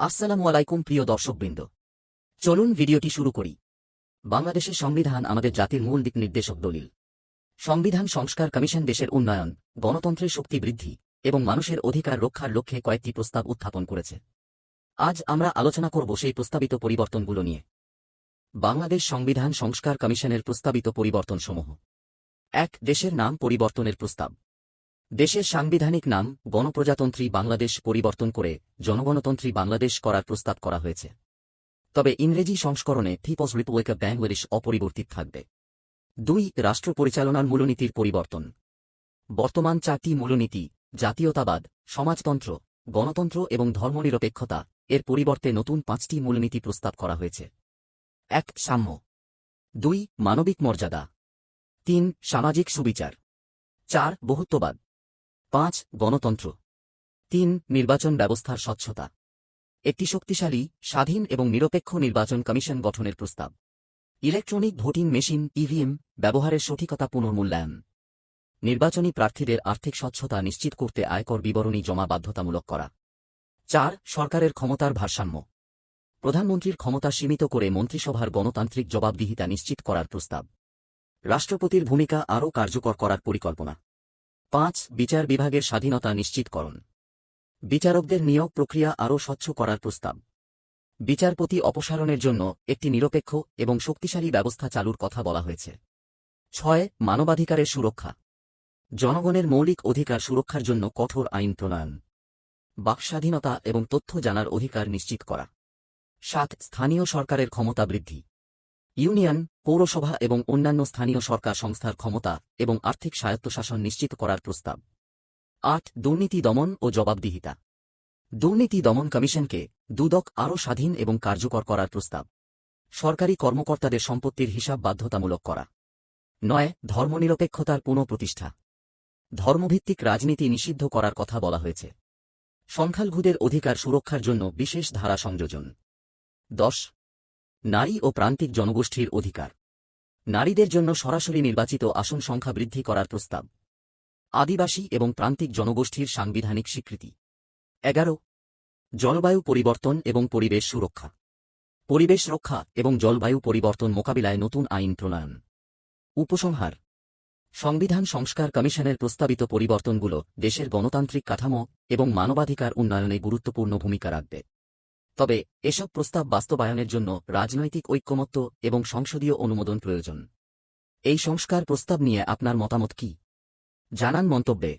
আসসালামু আলাইকুম, প্রিয় দর্শকবৃন্দ। চলুন ভিডিওটি শুরু করি। বাংলাদেশের সংবিধান আমাদের জাতির মূল দিক নির্দেশক দলিল। সংবিধান সংস্কার কমিশন দেশের উন্নয়ন, গণতন্ত্রের শক্তি বৃদ্ধি এবং মানুষের অধিকার রক্ষার লক্ষ্যে কয়েকটি প্রস্তাব উত্থাপন করেছে। আজ আমরা আলোচনা করব সেই প্রস্তাবিত পরিবর্তনগুলো নিয়ে। বাংলাদেশ সংবিধান সংস্কার কমিশনের প্রস্তাবিত পরিবর্তনসমূহ। এক, দেশের নাম পরিবর্তনের প্রস্তাব। দেশের সাংবিধানিক নাম, গণপ্রজাতন্ত্রী বাংলাদেশ পরিবর্তন করে জনগণতন্ত্রী বাংলাদেশ করার প্রস্তাব করা হয়েছে। তবে ইংরেজি সংস্করণে থিপস রিপোয়েকা ব্যাঙ্গলিশ অপরিবর্তিত থাকবে। দুই, রাষ্ট্র পরিচালনার মূলনীতির পরিবর্তন। বর্তমান চারটি মূলনীতি, জাতীয়তাবাদ, সমাজতন্ত্র, গণতন্ত্র এবং ধর্মনিরপেক্ষতা, এর পরিবর্তে নতুন পাঁচটি মূলনীতি প্রস্তাব করা হয়েছে। এক, সাম্য। দুই, মানবিক মর্যাদা। তিন, সামাজিক সুবিচার। চার, বহুত্ববাদ। পাঁচ, গণতন্ত্র। তিন, নির্বাচন ব্যবস্থার স্বচ্ছতা। একটি শক্তিশালী, স্বাধীন এবং নিরপেক্ষ নির্বাচন কমিশন গঠনের প্রস্তাব। ইলেকট্রনিক ভোটিং মেশিন, ইভিএম, ব্যবহারের সঠিকতা পুনর্মূল্যায়ন। নির্বাচনী প্রার্থীদের আর্থিক স্বচ্ছতা নিশ্চিত করতে আয়কর বিবরণী জমা বাধ্যতামূলক করা। চার, সরকারের ক্ষমতার ভারসাম্য। প্রধানমন্ত্রীর ক্ষমতা সীমিত করে মন্ত্রিসভার গণতান্ত্রিক জবাবদিহিতা নিশ্চিত করার প্রস্তাব। রাষ্ট্রপতির ভূমিকা আরও কার্যকর করার পরিকল্পনা। পাঁচ, বিচার বিভাগের স্বাধীনতা নিশ্চিতকরণ বিচারকদের নিয়োগ প্রক্রিয়া আরও স্বচ্ছ করার প্রস্তাব। বিচারপতি অপসারণের জন্য একটি নিরপেক্ষ এবং শক্তিশালী ব্যবস্থা চালুর কথা বলা হয়েছে। ছয়, মানবাধিকারের সুরক্ষা। জনগণের মৌলিক অধিকার সুরক্ষার জন্য কঠোর আইন প্রণয়ন। বাকস্বাধীনতা এবং তথ্য জানার অধিকার নিশ্চিত করা। সাত, স্থানীয় সরকারের ক্ষমতা বৃদ্ধি। ইউনিয়ন, পৌরসভা এবং অন্যান্য স্থানীয় সরকার সংস্থার ক্ষমতা এবং আর্থিক স্বায়ত্তশাসন নিশ্চিত করার প্রস্তাব। আট, দুর্নীতি দমন ও জবাবদিহিতা। দুর্নীতি দমন কমিশনকে দুদক আরও স্বাধীন এবং কার্যকর করার প্রস্তাব। সরকারি কর্মকর্তাদের সম্পত্তির হিসাব বাধ্যতামূলক করা। নয়, ধর্মনিরপেক্ষতার পুনঃপ্রতিষ্ঠা। ধর্মভিত্তিক রাজনীতি নিষিদ্ধ করার কথা বলা হয়েছে। সংখ্যালঘুদের অধিকার সুরক্ষার জন্য বিশেষ ধারা সংযোজন। দশ নারী ও প্রান্তিক জনগোষ্ঠীর অধিকার। নারীদের জন্য সরাসরি নির্বাচিত আসন সংখ্যা বৃদ্ধি করার প্রস্তাব। আদিবাসী এবং প্রান্তিক জনগোষ্ঠীর সাংবিধানিক স্বীকৃতি। এগারো, জলবায়ু পরিবর্তন এবং পরিবেশ সুরক্ষা। পরিবেশ রক্ষা এবং জলবায়ু পরিবর্তন মোকাবিলায় নতুন আইন প্রণয়ন। উপসংহার, সংবিধান সংস্কার কমিশনের প্রস্তাবিত পরিবর্তনগুলো দেশের গণতান্ত্রিক কাঠামো এবং মানবাধিকার উন্নয়নে গুরুত্বপূর্ণ ভূমিকা রাখবে। তবে, এসব প্রস্তাব বাস্তবায়নের জন্য রাজনৈতিক ঐক্যমত্য এবং সংসদীয় অনুমোদন প্রয়োজন। এই সংস্কার প্রস্তাব নিয়ে আপনার মতামত কি? জানান মন্তব্যে।